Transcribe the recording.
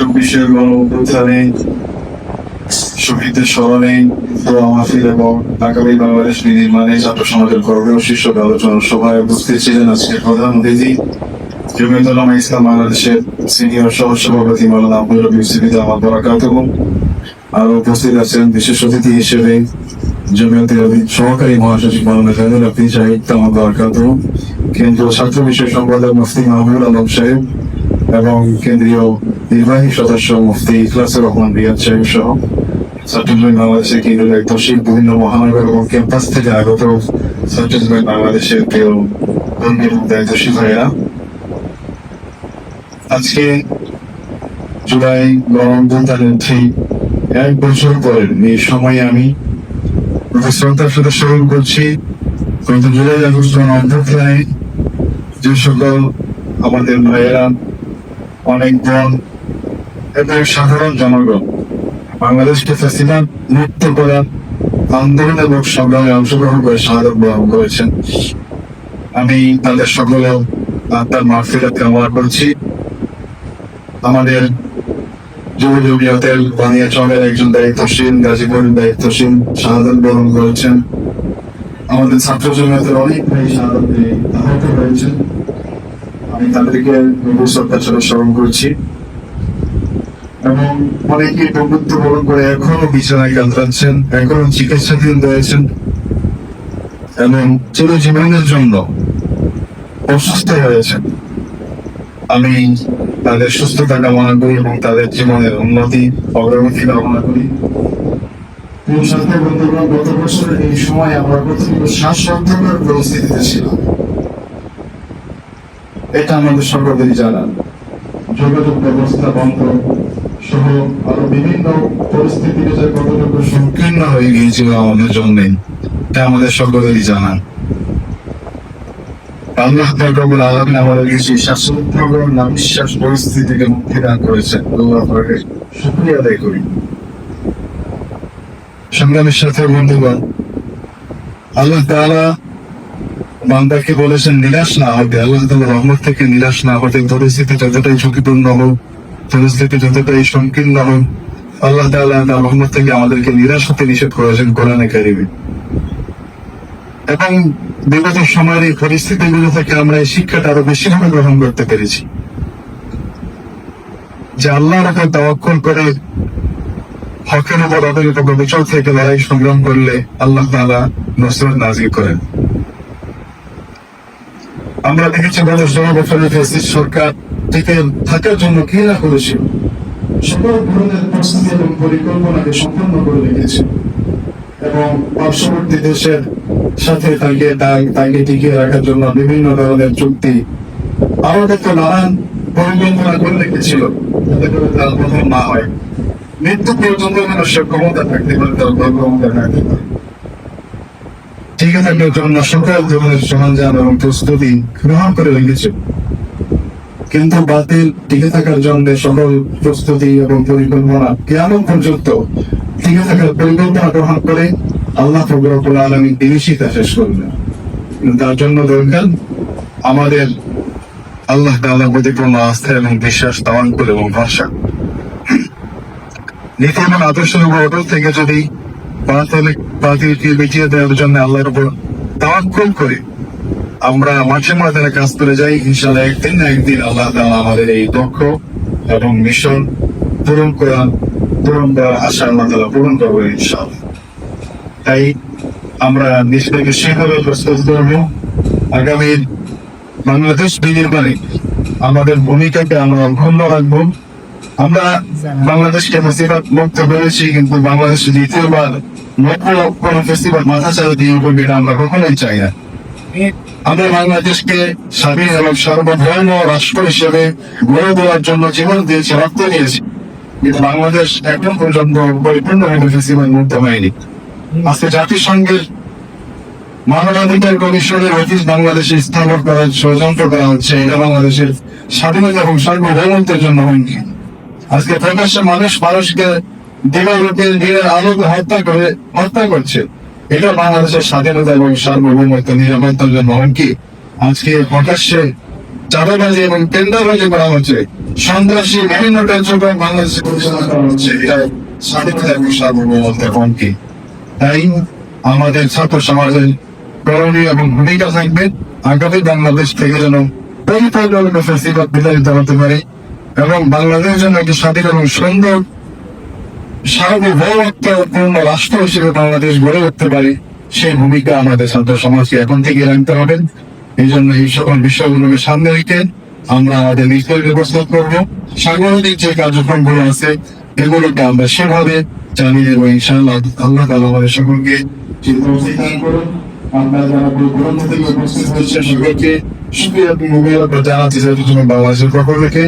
চব্বিশের গণ অভ্যুত্থানে স্মরণে মাহফিল এবং আগামী বাংলাদেশ বিনির্মাণে ছাত্র সমাজের কর্মী ও শীর্ষক আলোচনা সভায় উপস্থিত ছিলেন আজকের প্রধান অতিথি জমিয়তুল্লামা ইসলাম বাংলাদেশের সিনিয়র সহ সভাপতি মাওলানা আব্দুল রবি আমার বরাকাত আরও উপস্থিত আছেন বিশেষ অতিথি হিসেবে জমিয়তের সহকারী মহাসচিব মাওলানা জানুল আফিন আমার বরাকাত কেন্দ্রীয় ছাত্র বিষয় সম্পাদক মুফতি মাহবুবুল আলম সাহেব এবং কেন্দ্রীয় নির্বাহী সদস্য মুফতি ইখলাসুর রহমান রিয়াদ সাহেব সহ চট্টগ্রাম বাংলাদেশের কেন্দ্রীয় দায়িত্বশীল বিভিন্ন মহানগর এবং ক্যাম্পাস থেকে আগত চট্টগ্রাম বাংলাদেশের কেউ বন্ধু দায়িত্বশীল ভাইয়েরা। আজকে জুলাই গণঅভ্যুত্থানের ঠিক এক বছর পরে এই সময়ে আমি শ্রদ্ধার সাথে স্মরণ করছি গত জুলাই আগস্ট গণঅভ্যুত্থানে যে সকল আমাদের ভাইয়েরা অনেক এবং সাধারণ জনগণ বাংলাদেশকে ফ্যাসিলাম মুক্ত করার আন্দোলন এবং সংগ্রামে অংশগ্রহণ করে শাহাদত বরণ করেছেন। আমি তাদের সকলেও আত্মার মাহফিরাত কামনা করছি। আমাদের যুব জমিয়তের বানিয়া চমের একজন দায়িত্বশীল, গাজীপুরের দায়িত্বশীল শাহাদত বরণ করেছেন। আমাদের ছাত্র জমিয়তের অনেক ভাই শাহাদতে আহত হয়েছেন আমি তাদেরকে শ্রদ্ধার সাথে স্মরণ করছি। এবং অনেকে প্রবৃত্ত বরণ করে এখনও বিছানায় কাতরাচ্ছেন এখনও চিকিৎসাধীন রয়েছেন। এবং চিরজীবনের জন্য অসুস্থ হয়েছেন আমি তাদের সুস্থতা কামনা করি এবং তাদের জীবনের উন্নতি অগ্রগতি কামনা করি। সাথী বন্ধুগণ, গত বছর এই সময় আমরা প্রথমত শ্বাসরুদ্ধকর পরিস্থিতিতে ছিলাম। এটা আমাদের সকলেরই জানা যোগাযোগ ব্যবস্থা বন্ধ সহ আরও বিভিন্ন পরিস্থিতিতে যে কতটুকু সংকীর্ণ হয়ে গিয়েছিল আমাদের জন্য এটা আমাদের সকলেরই জানা আল্লাহ কিছু শ্বাসরুদ্ধকর না বিশ্বাস মুক্তি দান করেছেন। শুকরিয়া আদায় করি। সংগ্রামের সাথে বন্ধুগণ, আল্লাহ তাআলা বান্দাকে বলেছেন, নিরাশ না হতে। আল্লাহ রহমত থেকে নিরাশ না হতে। পরিস্থিতি যতটাই ঝুঁকিপূর্ণ হোক পরিস্থিতি যতটাই সংকীর্ণ হোক, আল্লাহ রহমত থেকে আমাদেরকে নিরাশ হতে নিষেধ করেছেন কোরআনে কারিমে। এবং বিগত সময়ের এই পরিস্থিতিগুলো থেকে আমরা এই শিক্ষাটা আরও বেশিভাবে গ্রহণ করতে পেরেছি। যে আল্লাহর উপর তাওয়াক্কুল করে হকের উপর অবহিত বিচল থেকে লড়াই সংগ্রাম করলে আল্লাহ তাআলা নসরত নাজিল করেন। আমরা দেখেছি বছরের ফেসিস সরকার টিকে থাকার জন্য কি না করেছিল? সকল ধরনের প্রস্তুতি এবং পরিকল্পনাকে সম্পন্ন করে রেখেছে। এবং পার্শ্ববর্তী দেশের সাথে তাকে তা- তাকে টিকিয়ে রাখার জন্য বিভিন্ন ধরনের চুক্তি আরও দেখতে নানান পরিকল্পনা করে রেখেছিল, যাতে করে তার প্রথম না হয়। মৃত্যু পর্যন্ত মানুষের ক্ষমতা থাকতে পারে, তার ক্ষমতা থাকতে পারে। থাকার জন্য সকল ধরনের সরঞ্জাম এবং প্রস্তুতি গ্রহণ করে রেখেছে, কিন্তু বাতিল টিকে থাকার জন্য সকল প্রস্তুতি এবং পরিকল্পনা কেমন পর্যন্ত টিকে থাকার পরিকল্পনা গ্রহণ করে আল্লাহ ফকরুল আলমী জিনিসই তা শেষ করবে কিন্তু তার জন্য দরকার আমাদের আল্লাহ তাআলা প্রতি আস্থা এবং বিশ্বাস তাওয়াক্কুল এবং ভরসা। নীতি এবং আদর্শের উপর থেকে যদি বাতিল বাতিলকে বেঁচিয়ে দেওয়ার জন্য আল্লাহর উপর তাওয়াক্কুল করি। আমরা মাঝে ময়দানে কাজ করে যাই ইনশাল্লাহ একদিন না একদিন আল্লাহ তাআলা আমাদের এই লক্ষ্য এবং মিশন পূরণ করা পূরণ করার আশা আল্লাহ তাআলা পূরণ করব ইনশাআল্লাহ। তাই আমরা নিজেদেরকে সেভাবে প্রস্তুত করব। আগামী বাংলাদেশ বিনির্মাণে আমাদের ভূমিকাকে আমরা অক্ষুণ্ণ রাখব। আমরা বাংলাদেশকে ফেস্টিভাল মুক্ত করেছি, কিন্তু বাংলাদেশ দ্বিতীয়বার নব্বই কোন ফেস্টিভাল মাথা চালা দিয়ে উঠবে, এটা আমরা কখনোই চাই না। আমরা বাংলাদেশকে স্বাধীন এবং সার্বভৌম রাষ্ট্র হিসেবে গড়ে দেওয়ার জন্য জীবন দিয়েছি, রক্ত দিয়েছি। কিন্তু বাংলাদেশ এখন পর্যন্ত পরিপূর্ণভাবে ফেস্টিভাল মুক্ত হয়নি। আজকে জাতিসংঘের মানবাধিকার কমিশনের অফিস বাংলাদেশে স্থাপন করার ষড়যন্ত্র করা হচ্ছে, এটা বাংলাদেশের স্বাধীনতা এবং সার্বভৌমত্বের জন্য হুমকি। আজকে প্রকাশ্যে মানুষ মানুষকে দিবালোকে দিনের আলোকে হত্যা করে, হত্যা করছে। এটা বাংলাদেশের স্বাধীনতা এবং সার্বভৌমত্ব নিরাপত্তার জন্য হুমকি আজকে প্রকাশ্যে চাঁদাবাজি এবং টেন্ডারবাজি করা হচ্ছে। সন্ত্রাসী বিভিন্ন কার্যক্রম বাংলাদেশে পরিচালনা করা হচ্ছে। এটা স্বাধীনতা এবং সার্বভৌমত্বের হুমকি তাই আমাদের ছাত্র সমাজের করণীয় এবং ভূমিকা থাকবে। আগামী বাংলাদেশ থেকে যেন পরিপূর্ণভাবে ফেসিবাদ বিতাড়িত হতে পারে। এবং বাংলাদেশ যেন একটি স্বাধীন এবং সুন্দর সার্বভৌমত্বপূর্ণ রাষ্ট্র হিসেবে বাংলাদেশ গড়ে উঠতে পারে, সেই ভূমিকা আমাদের ছাত্র সমাজকে এখন থেকে রাখতে হবে। এই জন্য এই সকল বিষয়গুলোকে সামনে রেখে আমরা আমাদের নিজেদেরকে প্রস্তুত করব। সাংগঠনিক যে কার্যক্রমগুলো আছে, এগুলোকে আমরা সেভাবে চালিয়ে দেবো ইনশাআল্লাহ। আল্লাহ তালা আমাদের সকলকে আপনারা যারা গ্রন্থ থেকে উপস্থিত হচ্ছে সকলকে এবং মোবাইল জানাচ্ছি বাংলাদেশের পক্ষ থেকে